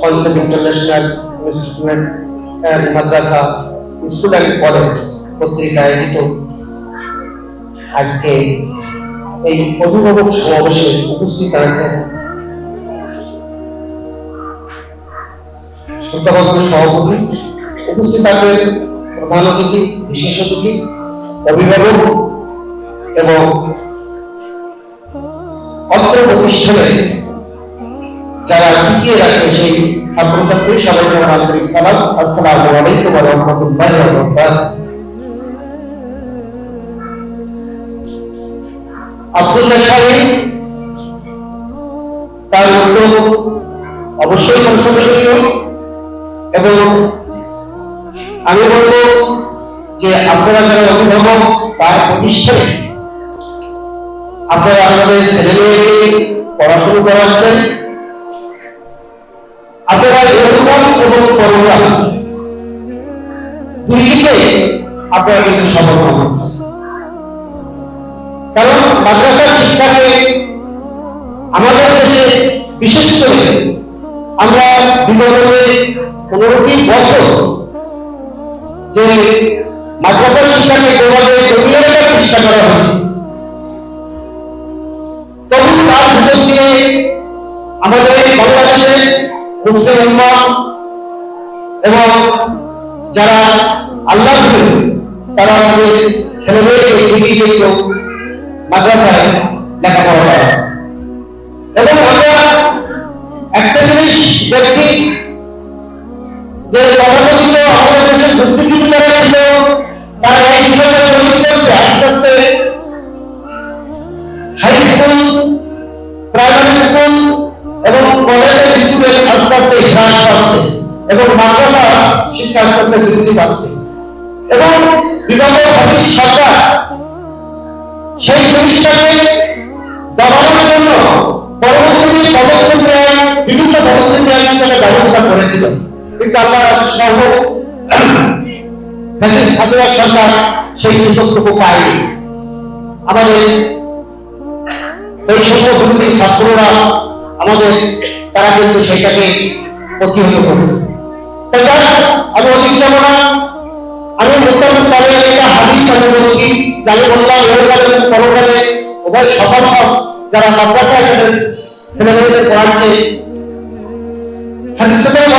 Concept International Institute and মাদ্রাসা school and college আয়োজিত আজকে এই অভিভাবক সমাবেশে উপস্থিত আছেন শ্রদ্ধাবন্ধ সভাপতি, উপস্থিত আছেন প্রধান অতিথি, বিশেষ অতিথি, অভিভাবক এবং অত্র প্রতিষ্ঠানে যারা টিকিয়ে রাখছে সেই ছাত্রছাত্রী সবাইকে আন্তরিক সালাম। আসসালামু আলাইকুম ওয়া রাহমাতুল্লাহি ওয়া বারাকাতুহু। আব্দুল্লাহ শাহীন তার উদ্যোগ অবশ্যই প্রশংসনীয় এবং আমি বলব যে আপনারা যারা অভিভাবক তার প্রতিষ্ঠানে আপনারা আপনাদের ছেলে মেয়েকে পড়াশুনো করাচ্ছেন। আপনারা এরকম এবং করোনা দুই আপনারা কিন্তু সমর্থন হচ্ছেন কারণ মাদ্রাসা শিক্ষাকে আমাদের দেশে বিশেষ করে পনেরোটি বছর যে মাদ্রাসা শিক্ষাকে যেভাবে জমিয়ে রাখার চেষ্টা করা হয়েছে? তবু তার ভিতর দিয়ে আমাদের বাংলাদেশে মুসলিম উম্মা এবং যারা আল্লাহ তারা আমাদের ছেলেমেয়েকে ঠিকই কিন্তু মাদ্রাসায় লেখাপড়া করাচ্ছে। এবং আমরা একটা জিনিস দেখছি যে তথাকথিত আমাদের দেশের ছিল, তারা এই তৈরি করছে আস্তে আস্তে। হাই স্কুল প্রাইমারি স্কুল এবং কলেজের আস্তে আস্তে হ্রাস পাচ্ছে এবং মাদ্রাসা শিক্ষা আস্তে আস্তে বৃদ্ধি পাচ্ছে। এবং বিগত সরকার সেই জিনিসটাকে দমানোর জন্য পরবর্তী পদক্ষেপ নেয় বিভিন্ন পদক্ষেপ নেওয়ার ব্যবস্থা করেছিল কিন্তু আল্লাহ আশিস সহ ফ্যাসিস্ট হাসিনার সরকার সেই সুযোগটুকু পায়নি। আমাদের বৈষম্য বিরোধী ছাত্ররা আমাদের, তারা কিন্তু সেইটাকে প্রতিহত করছে। তো যাই আমি অধিক যাব না। আমি মোটামুটি পারে একটা হাদিস আমি বলছি যাকে বললাম ইহকালে এবং পরকালে উভয় সফল যারা মাদ্রাসায় তাদের ছেলেমেয়েদের পড়াচ্ছে। হাদিসটাতে বলা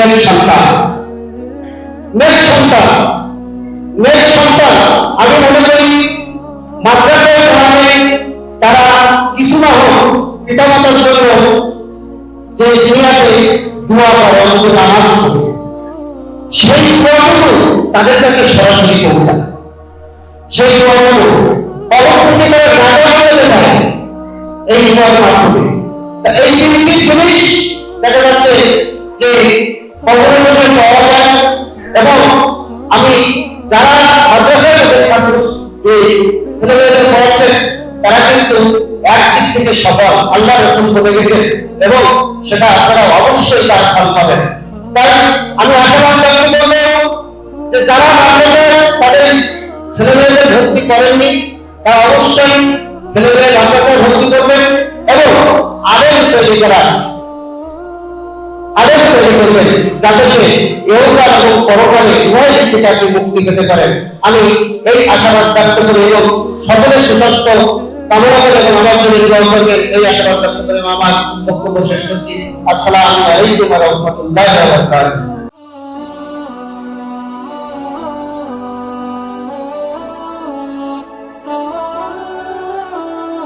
হচ্ছে সন্তান। মেয়ের সন্তান। মেয়ের সন্তান। আমি মনে করি মাদ্রাসায় পড়ালে তারা কিছু না হোক পিতামাতার জন্য যে দুনিয়াতে দোয়া করে, অন্তত নামাজ সেই দোয়াগুলো তাদের কাছে সরাসরি পৌঁছায়। সেই দোয়াগুলো পরবর্তী করে নাজাত পেতে পারে এই দোয়ার মাধ্যমে। এই তিনটি জিনিস যারা মাদ্রাসায় ছাত্র ছেলেমেয়েদের পড়াচ্ছেন তারা কিন্তু একদিক থেকে সফল, আল্লাহ রসুল বলে গেছে, এবং সেটা আপনারা অবশ্যই তার ফল পাবেন। তাই আমি আশাবাদ ব্যক্ত করব যে যারা মাদ্রাসায় তাদের ছেলেমেয়েদের ভর্তি করেননি, তারা অবশ্যই ছেলেমেয়ে মাদ্রাসায় ভর্তি করবেন, এবং আরেক তৈরি করা করবেন, যাতে সে ইহকাল এবং পরকালে উভয় দিক থেকে আপনি মুক্তি পেতে পারেন। আমি এই আশাবাদ ব্যক্ত করি এবং সকলের সুস্বাস্থ্য কামনা করে এবং আমার জন্য দোয়া করবেন। এই আশাবাদ ব্যক্ত করে আমার বক্তব্য শেষ করছি। আসসালামু আলাইকুম ওয়া